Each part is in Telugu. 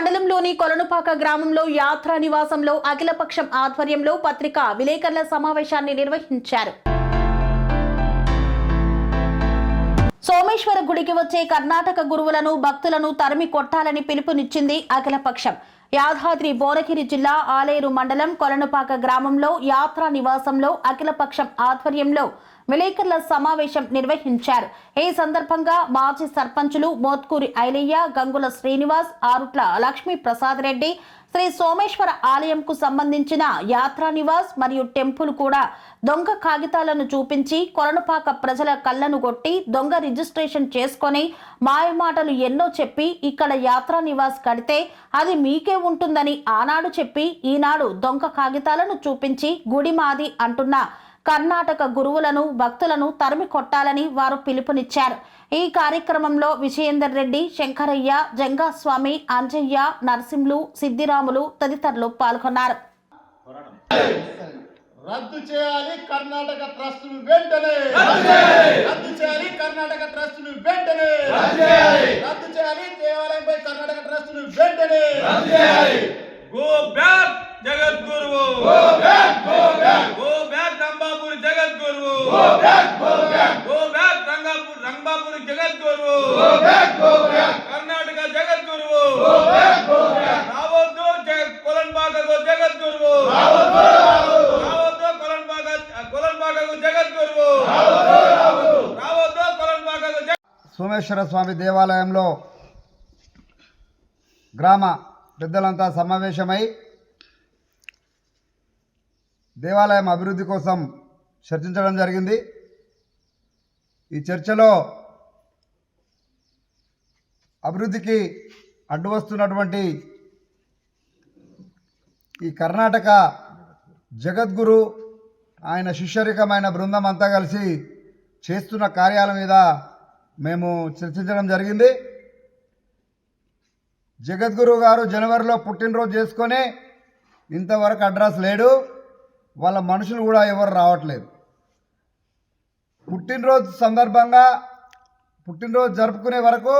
మండలంలోని కొలనుపాక గ్రామంలో యాత్రా నివాసంలో అఖిలపక్షం ఆధ్వర్యంలో పత్రికా విలేకరుల సమావేశాన్ని నిర్వహించారు. సోమేశ్వర గుడికి వచ్చే కర్ణాటక గురువులను భక్తులను తరిమి కొట్టాలని పిలుపునిచ్చింది అఖిలపక్షం. యాదాద్రి భువనగిరి జిల్లా ఆలేరు మండలం కొలనుపాక గ్రామంలో యాత్రా నివాసంలో అఖిలపక్షం ఆధ్వర్యంలో విలేకరుల సమావేశం నిర్వహించారు. ఈ సందర్భంగా మాజీ సర్పంచులు మోత్కూరి ఐలయ్య గంగుల శ్రీనివాస్ ఆరుట్ల లక్ష్మీ ప్రసాద్ రెడ్డి శ్రీ సోమేశ్వర ఆలయంకు సంబంధించిన యాత్రా నివాస్ మరియు టెంపుల్ కూడా దొంగ కాగితాలను చూపించి కొలనుపాక ప్రజల కళ్ళను కొట్టి దొంగ రిజిస్ట్రేషన్ చేసుకొని మాయమాటలు ఎన్నో చెప్పి ఇక్కడ యాత్రా నివాస్ కడితే అది మీకే ఉంటుందని ఆనాడు చెప్పి ఈనాడు దొంగ కాగితాలను చూపించి గుడి మాది అంటున్న కర్ణాటక గురువులను భక్తులను తరిమి కొట్టాలని వారు పిలుపునిచ్చారు. ఈ కార్యక్రమంలో విజయేందర్ రెడ్డి శంకరయ్య జంగాస్వామి అంజయ్య నరసింహులు సిద్దిరాములు తదితరులు పాల్గొన్నారు. రద్దు చేయాలి కర్ణాటక ట్రస్ట్ వెంటనే. రద్దు చేయాలి కర్ణాటక ట్రస్ట్ వెంటనే. రద్దు చేయాలి దేవాలయంపై కర్ణాటక ట్రస్ట్ వెంటనే. గో బ్యాక్ జగద్గురువు. Go back go back. Go back జగద్గురువు. Go back go back Rangapur Rambhapur జగద్గురువు go back go back Karnataka జగద్గురువు గో బ్యాక్ గో బ్యాక్ రావద్దు జగ కొలన్బాగకు జగద్గురువు రావద్దు రావద్దు కొలన్బాగ కొలన్బాగకు జగద్గురువు రావద్దు రావద్దు కొలన్బాగకు జగ వెంకటేశ్వర స్వామి దేవాలయంలో గ్రామ పెద్దలంతా సమావేశమై దేవాలయం అభివృద్ధి కోసం చర్చించడం జరిగింది. ఈ చర్చలో అభివృద్ధికి అడ్డు వస్తున్నటువంటి ఈ కర్ణాటక జగద్గురు ఆయన శిష్యరికమైన బృందం అంతా కలిసి చేస్తున్న కార్యాల మీద మేము చర్చించడం జరిగింది. జగద్గురు గారు జనవరిలో పుట్టినరోజు చేసుకొని ఇంతవరకు అడ్రస్ లేడు. వాళ్ళ మనుషులు కూడా ఎవరు రావట్లేదు. పుట్టినరోజు సందర్భంగా పుట్టినరోజు జరుపుకునే వరకు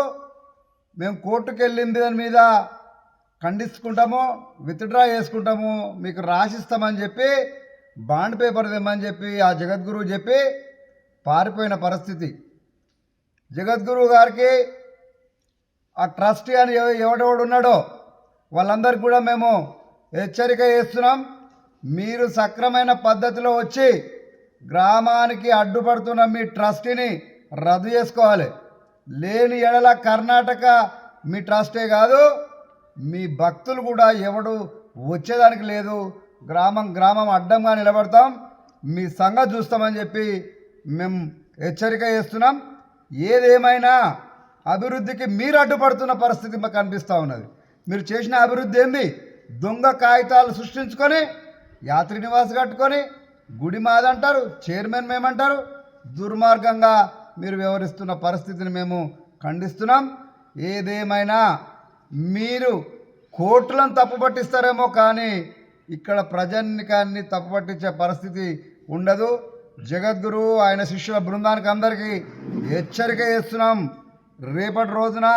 మేము కోర్టుకు వెళ్ళింది దాని మీద ఖండిస్తుకుంటాము విత్డ్రా చేసుకుంటాము మీకు రాసిస్తామని చెప్పి బాండ్ పేపర్ తెమ్మని చెప్పి ఆ జగద్గురువు చెప్పి పారిపోయిన పరిస్థితి. జగద్గురువు గారికి ఆ ట్రస్టీ అని ఎవ- ఎవడెవడు ఉన్నాడో వాళ్ళందరికీ కూడా మేము హెచ్చరిక చేస్తున్నాం. మీరు సక్రమైన పద్ధతిలో వచ్చి గ్రామానికి అడ్డుపడుతున్న మీ ట్రస్టీని రద్దు చేసుకోవాలి. లేని ఎడల కర్ణాటక మీ ట్రస్టే కాదు మీ భక్తులు కూడా ఎవడు వచ్చేదానికి లేదు. గ్రామం గ్రామం అడ్డంగా నిలబడతాం. మీ సంగతి చూస్తామని చెప్పి మేము హెచ్చరిక చేస్తున్నాం. ఏదేమైనా అభివృద్ధికి మీరు అడ్డుపడుతున్న పరిస్థితి మాకు కనిపిస్తూ ఉన్నది. మీరు చేసిన అభివృద్ధి ఏంది? దొంగ కాగితాలు సృష్టించుకొని యాత్రి నివాస్ కట్టుకొని గుడి మాదంటారు చైర్మన్ మేమంటారు. దుర్మార్గంగా మీరు వ్యవహరిస్తున్న పరిస్థితిని మేము ఖండిస్తున్నాం. ఏదేమైనా మీరు కోర్టులను తప్పుపట్టిస్తారేమో కానీ ఇక్కడ ప్రజానికాన్ని తప్పుపట్టించే పరిస్థితి ఉండదు. జగద్గురు ఆయన శిష్యుల బృందానికి అందరికీ హెచ్చరిక చేస్తున్నాం. రేపటి రోజున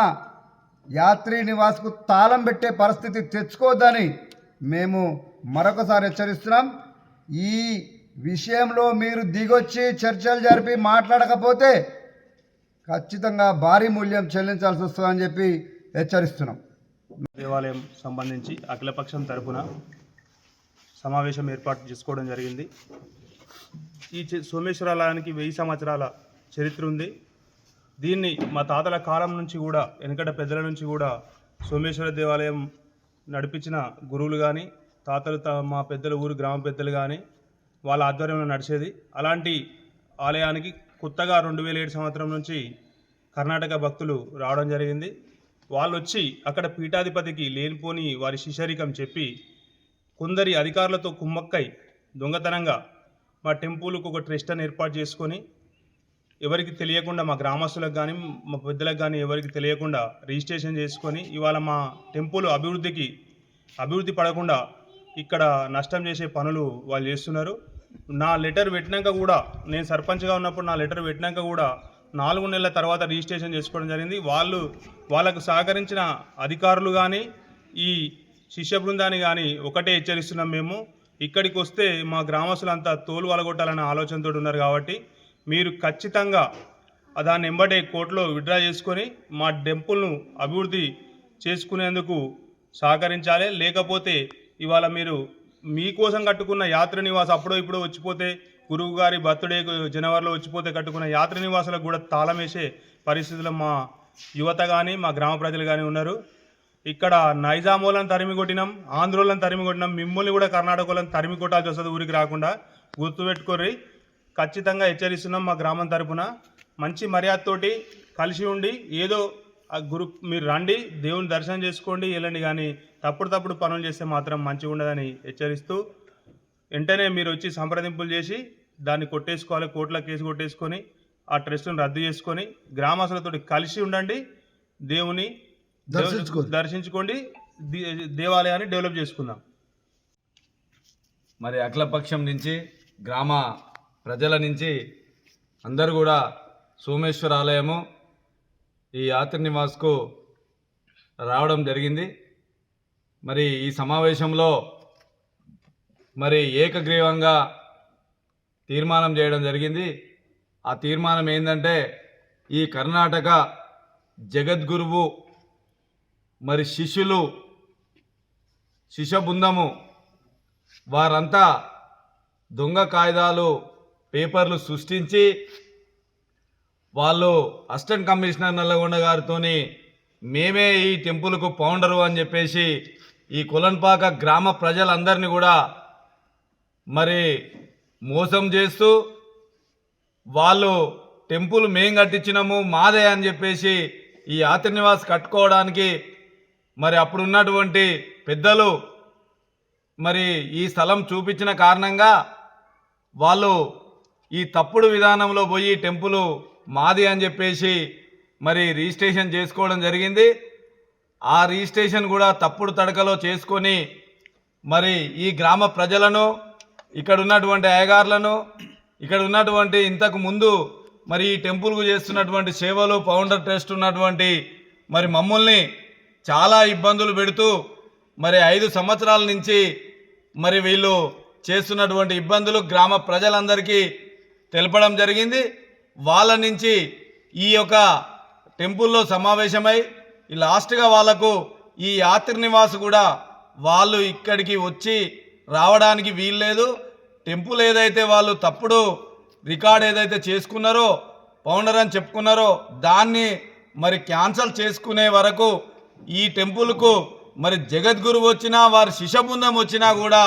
యాత్రి నివాస్కు తాళం పెట్టే పరిస్థితి తెచ్చుకోవద్దని మేము మరొకసారి హెచ్చరిస్తున్నాం. ఈ విషయంలో మీరు దిగొచ్చి చర్చలు జరిపి మాట్లాడకపోతే ఖచ్చితంగా భారీ మూల్యం చెల్లించాల్సి వస్తుందని చెప్పి హెచ్చరిస్తున్నాం. దేవాలయం సంబంధించి అఖిలపక్షం తరపున సమావేశం ఏర్పాటు చేసుకోవడం జరిగింది. ఈ చి- సోమేశ్వరాలయానికి వెయ్యి సంవత్సరాల చరిత్ర ఉంది. దీన్ని మా తాతల కాలం నుంచి కూడా వెనకట పెద్దల నుంచి కూడా సోమేశ్వర దేవాలయం నడిపించిన గురువులు కానీ తాతలు మా పెద్దల ఊరు గ్రామ పెద్దలు కానీ వాళ్ళ ఆధ్వర్యంలో నడిచేది. అలాంటి ఆలయానికి కొత్తగా రెండు వేల ఏడు సంవత్సరం నుంచి కర్ణాటక భక్తులు రావడం జరిగింది. వాళ్ళు వచ్చి అక్కడ పీఠాధిపతికి లేనిపోని వారి శిష్యరికం చెప్పి కొందరి అధికారులతో కుమ్మక్కై దొంగతనంగా మా టెంపుల్కి ఒక ట్రస్ట్ అని ఏర్పాటు చేసుకొని ఎవరికి తెలియకుండా మా గ్రామస్తులకు కానీ మా పెద్దలకు కానీ ఎవరికి తెలియకుండా రిజిస్ట్రేషన్ చేసుకొని ఇవాళ మా టెంపుల్ అభివృద్ధికి అభివృద్ధి పడకుండా ఇక్కడ నష్టం చేసే పనులు వాళ్ళు చేస్తున్నారు. నా లెటర్ పెట్టినాక కూడా నేను సర్పంచ్గా ఉన్నప్పుడు నా లెటర్ పెట్టినాక కూడా నాలుగు నెలల తర్వాత రిజిస్ట్రేషన్ చేసుకోవడం జరిగింది. వాళ్ళు వాళ్ళకు సహకరించిన అధికారులు కానీ ఈ శిష్య బృందాన్ని కానీ ఒకటే హెచ్చరిస్తున్నాం మేము. ఇక్కడికి వస్తే మా గ్రామస్తులంతా తోలు వలగొట్టాలనే ఆలోచనతో ఉన్నారు కాబట్టి మీరు ఖచ్చితంగా దాన్ని ఎంబడే కోర్టులో విడ్రా చేసుకొని మా టెంపుల్ను అభివృద్ధి చేసుకునేందుకు సహకరించాలి. లేకపోతే ఇవాళ మీరు మీకోసం కట్టుకున్న యాత్ర నివాస అప్పుడో ఇప్పుడో వచ్చిపోతే గురువు గారి బర్త్డే జనవరిలో వచ్చిపోతే కట్టుకున్న యాత్ర నివాసాలకు కూడా తాళం వేసే పరిస్థితుల్లో మా యువత కానీ మా గ్రామ ప్రజలు కానీ ఉన్నారు. ఇక్కడ నైజామోలను తరిమి కొట్టినాం ఆంధ్రోలను తరిమి కొట్టినాం మిమ్మల్ని కూడా కర్ణాటకలను తరిమి కొట్టాల్సి వస్తుంది ఊరికి రాకుండా. గుర్తుపెట్టుకోర్రి ఖచ్చితంగా హెచ్చరిస్తున్నాం మా గ్రామం తరపున. మంచి మర్యాదతోటి కలిసి ఉండి ఏదో ఆ గురు మీరు రండి దేవుని దర్శనం చేసుకోండి వెళ్ళండి కానీ తప్పుడు తప్పుడు పనులు చేస్తే మాత్రం మంచిగా ఉండదని హెచ్చరిస్తూ వెంటనే మీరు వచ్చి సంప్రదింపులు చేసి దాన్ని కొట్టేసుకోవాలి కోర్టులో కేసు కొట్టేసుకొని ఆ ట్రస్ట్ను రద్దు చేసుకొని గ్రామస్తులతో కలిసి ఉండండి దేవుని దర్శించుకోండి. దర్శించుకోండి. దే- దేవాలయాన్ని డెవలప్ చేసుకుందాం. మరి అఖిలపక్షం నుంచి గ్రామ ప్రజల నుంచి అందరూ కూడా సోమేశ్వర ఆలయము ఈ యాత్రి నివాస్కు రావడం జరిగింది. మరి ఈ సమావేశంలో మరి ఏకగ్రీవంగా తీర్మానం చేయడం జరిగింది. ఆ తీర్మానం ఏంటంటే ఈ కర్ణాటక జగద్గురువు మరి శిష్యులు శిష్య బృందము వారంతా దొంగ కాగితాలు పేపర్లు సృష్టించి వాళ్ళు అసిస్టెంట్ కమిషనర్ నల్లగొండ గారితో మేమే ఈ టెంపుల్కు పౌండరు అని చెప్పేసి ఈ కులన్పాక గ్రామ ప్రజలందరినీ కూడా మరి మోసం చేస్తూ వాళ్ళు టెంపుల్ మేం కట్టించినాము మాదే అని చెప్పేసి ఈ యాత్రి నివాస్ కట్టుకోవడానికి మరి అప్పుడు ఉన్నటువంటి పెద్దలు మరి ఈ స్థలం చూపించిన కారణంగా వాళ్ళు ఈ తప్పుడు విధానంలో పోయి టెంపుల్ మాది అని చెప్పేసి మరి రిజిస్ట్రేషన్ చేసుకోవడం జరిగింది. ఆ రిజిస్ట్రేషన్ కూడా తప్పుడు తడకలో చేసుకొని మరి ఈ గ్రామ ప్రజలను ఇక్కడ ఉన్నటువంటి అయ్యగారులను ఇక్కడ ఉన్నటువంటి ఇంతకు ముందు మరి ఈ టెంపుల్కు చేస్తున్నటువంటి సేవలు ఫౌండర్ ట్రస్ట్ ఉన్నటువంటి మరి మమ్మల్ని చాలా ఇబ్బందులు పెడుతూ మరి ఐదు సంవత్సరాల నుంచి మరి వీళ్ళు చేస్తున్నటువంటి ఇబ్బందులు గ్రామ ప్రజలందరికీ తెలపడం జరిగింది. వాళ్ళ నుంచి ఈ యొక్క టెంపుల్లో సమావేశమై ఈ లాస్ట్గా వాళ్ళకు ఈ యాత్రి నివాస్ కూడా వాళ్ళు ఇక్కడికి వచ్చి రావడానికి వీల్లేదు. టెంపుల్ ఏదైతే వాళ్ళు తప్పుడు రికార్డ్ ఏదైతే చేసుకున్నారో పౌండర్ అని చెప్పుకున్నారో దాన్ని మరి క్యాన్సల్ చేసుకునే వరకు ఈ టెంపుల్కు మరి జగద్గురువు వచ్చినా వారి శిశబృందం వచ్చినా కూడా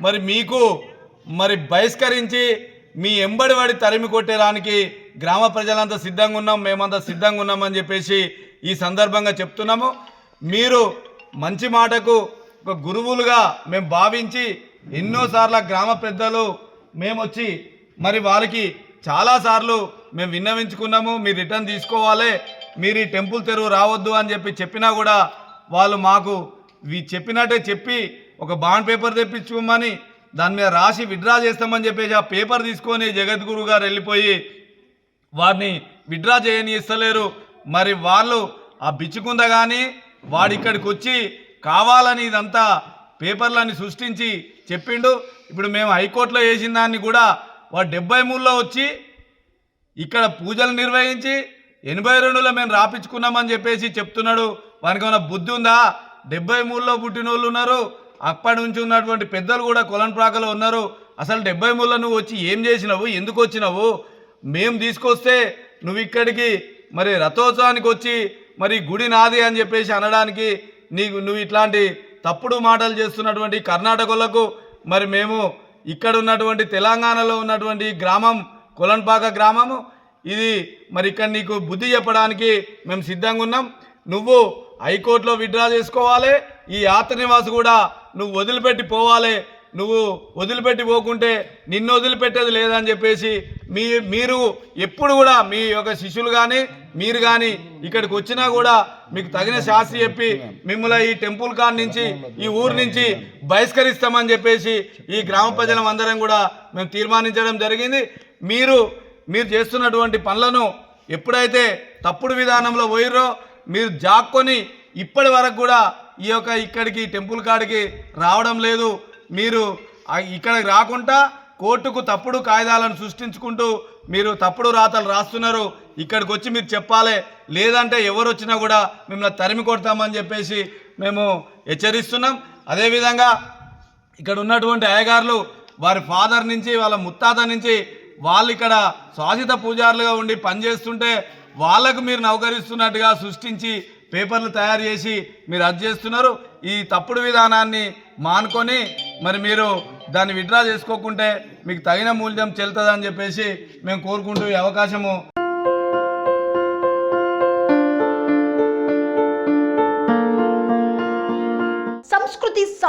మరి మీకు మరి బహిష్కరించి మీ ఎంబడి వాడి తరిమి కొట్టేదానికి గ్రామ ప్రజలంతా సిద్ధంగా ఉన్నాం మేమంతా సిద్ధంగా ఉన్నామని చెప్పేసి ఈ సందర్భంగా చెప్తున్నాము. మీరు మంచి మాటకు ఒక గురువులుగా మేము భావించి ఎన్నోసార్లు గ్రామ పెద్దలు మేము వచ్చి మరి వాళ్ళకి చాలాసార్లు మేము విన్నవించుకున్నాము మీరు రిటర్న్ తీసుకోవాలి మీరు ఈ టెంపుల్ తెరువు రావద్దు అని చెప్పి చెప్పినా కూడా వాళ్ళు మాకు చెప్పినట్టే చెప్పి ఒక బాండ్ పేపర్ తెప్పించుకోమని దాని మీద రాసి విడ్రా చేస్తామని చెప్పేసి ఆ పేపర్ తీసుకొని జగద్గురు గారు వెళ్ళిపోయి వారిని విడ్రా చేయని ఇస్తలేరు మరి వాళ్ళు ఆ బిచ్చుకుంద కానీ వాడు ఇక్కడికి వచ్చి కావాలని ఇదంతా పేపర్లని సృష్టించి చెప్పిండు. ఇప్పుడు మేము హైకోర్టులో వేసిన దాన్ని కూడా వాడు డెబ్బై మూడులో వచ్చి ఇక్కడ పూజలు నిర్వహించి ఎనభై రెండులో మేము రాపించుకున్నామని చెప్పేసి చెప్తున్నాడు. వానికి ఏమైనా బుద్ధి ఉందా? డెబ్బై మూడులో పుట్టిన వాళ్ళు ఉన్నారు. అప్పటి నుంచి ఉన్నటువంటి పెద్దలు కూడా కొలన్ ప్రాకలో ఉన్నారు. అసలు డెబ్బై మూడులో నువ్వు వచ్చి ఏం చేసినావు? ఎందుకు వచ్చినావు? మేము తీసుకొస్తే నువ్వు ఇక్కడికి మరి రథోత్సవానికి వచ్చి మరి గుడి నాది అని చెప్పేసి అనడానికి నీకు నువ్వు ఇట్లాంటి తప్పుడు మాటలు చేస్తున్నటువంటి కర్ణాటకలకు మరి మేము ఇక్కడ ఉన్నటువంటి తెలంగాణలో ఉన్నటువంటి గ్రామం కొలన్పాక గ్రామము ఇది మరి ఇక్కడ నీకు బుద్ధి చెప్పడానికి మేము సిద్ధంగా ఉన్నాం. నువ్వు హైకోర్టులో విత్డ్రా చేసుకోవాలి. ఈ యాత్ర నివాస్ కూడా నువ్వు వదిలిపెట్టి పోవాలి. నువ్వు వదిలిపెట్టి పోకుంటే నిన్ను వదిలిపెట్టేది లేదని చెప్పేసి మీ మీరు ఎప్పుడు కూడా మీ యొక్క శిష్యులు కానీ మీరు కానీ ఇక్కడికి వచ్చినా కూడా మీకు తగిన శాస్త్రి చెప్పి మిమ్మల్ని ఈ టెంపుల్ కాడ నుంచి ఈ ఊరు నుంచి బహిష్కరిస్తామని చెప్పేసి ఈ గ్రామ ప్రజలం అందరం కూడా మేము తీర్మానించడం జరిగింది. మీరు మీరు చేస్తున్నటువంటి పనులను ఎప్పుడైతే తప్పుడు విధానంలో పోయిర్రో మీరు జాక్కొని ఇప్పటి వరకు కూడా ఈ యొక్క ఇక్కడికి టెంపుల్ కాడికి రావడం లేదు. మీరు ఇక్కడికి రాకుండా కోర్టుకు తప్పుడు కాయిదాలను సృష్టించుకుంటూ మీరు తప్పుడు రాతలు రాస్తున్నారు. ఇక్కడికి వచ్చి మీరు చెప్పాలి. లేదంటే ఎవరు వచ్చినా కూడా మిమ్మల్ని తరిమి కొడతామని చెప్పేసి మేము హెచ్చరిస్తున్నాం. అదేవిధంగా ఇక్కడ ఉన్నటువంటి అయ్యగారులు వారి ఫాదర్ నుంచి వాళ్ళ ముత్తాత నుంచి వాళ్ళు ఇక్కడ స్వాధిత పూజారులుగా ఉండి పనిచేస్తుంటే వాళ్ళకు మీరు నౌకరిస్తున్నట్టుగా సృష్టించి పేపర్లు తయారు చేసి మీరు అది చేస్తున్నారు. ఈ తప్పుడు విధానాన్ని మానుకొని మరి మీరు దాన్ని విడ్రా చేసుకోకుంటే మీకు తగిన మూల్యం చెల్లుతుందని చెప్పేసి మేము కోరుకుంటూ ఈ అవకాశము